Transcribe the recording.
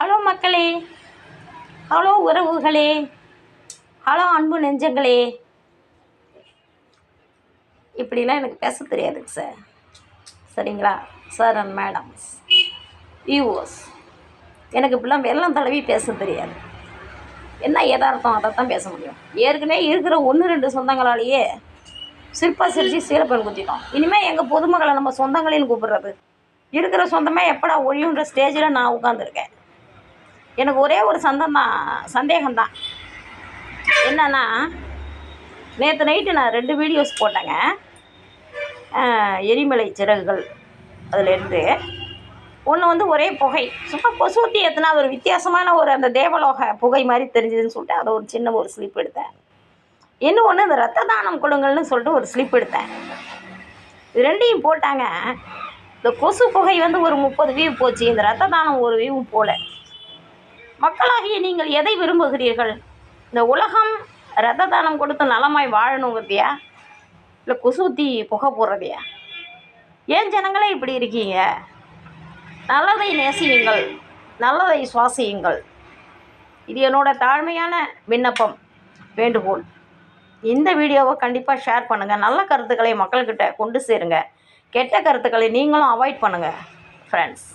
Hello மக்களே. Hello உறவுகளே. Hello அன்பு நெஞ்சங்களே. இப்படிலாம் எனக்கு பேச தெரியாதுங்க சார். சரிங்களா? Sir and madams. வியூவர்ஸ் எனக்கு இப்படிலாம் வெள்ளம் தடவி பேச தெரியாது. என்ன எதார்த்தம் அதை தான் பேச முடியும். ஏற்கனவே இருக்கிற ஒன்று ரெண்டு சொந்தங்களாலேயே சிற்பா சிரிச்சு சீலப்பன் குத்திட்டோம். இனிமேல் எங்கள் பொதுமக்களை நம்ம சொந்தங்களின்னு கூப்பிடுறது? இருக்கிற சொந்தமே எப்படா ஒழியுன்ற ஸ்டேஜில் நான் உட்காந்துருக்கேன் எனக்கு ஒரே ஒரு சந்தம் தான் சந்தேகம்தான். என்னன்னா நேற்று நைட்டு நான் ரெண்டு வீடியோஸ் போட்டேங்க. எரிமலை சிறகுகள் அதுலேருந்து. ஒன்று வந்து ஒரே புகை. சும்மா கொசூத்தி ஏற்றுனா ஒரு வித்தியாசமான ஒரு அந்த தேவலோக புகை மாதிரி தெரிஞ்சுதுன்னு சொல்லிட்டு அதை ஒரு சின்ன ஒரு ஸ்லிப் எடுத்தேன். இன்னும் ஒன்று இந்த ரத்த தானம் கொடுங்கள்னு சொல்லிட்டு ஒரு ஸ்லிப் எடுத்தேன். இது ரெண்டையும் போட்டாங்க. இந்த கொசு புகை வந்து ஒரு முப்பது வியூ போச்சு. இந்த ரத்த தானம் ஒரு வியூ போல. மக்களாகிய நீங்கள் எதை விரும்புகிறீர்கள்? இந்த உலகம் ரத்த தானம் கொடுத்து நலமாய் வாழணுங்கிறதையா? இல்லை கொசுத்தி புகை போடுறதையா? ஏன் ஜனங்களே இப்படி இருக்கீங்க? நல்லதை நேசியுங்கள் நல்லதை சுவாசியுங்கள். இது என்னோட தாழ்மையான விண்ணப்பம் வேண்டுகோள். இந்த வீடியோவை கண்டிப்பாக ஷேர் பண்ணுங்கள் நல்ல கருத்துக்களை மக்கள்கிட்ட கொண்டு சேருங்க. கெட்ட கருத்துக்களை நீங்களும் அவாய்ட் பண்ணுங்கள் ஃப்ரெண்ட்ஸ்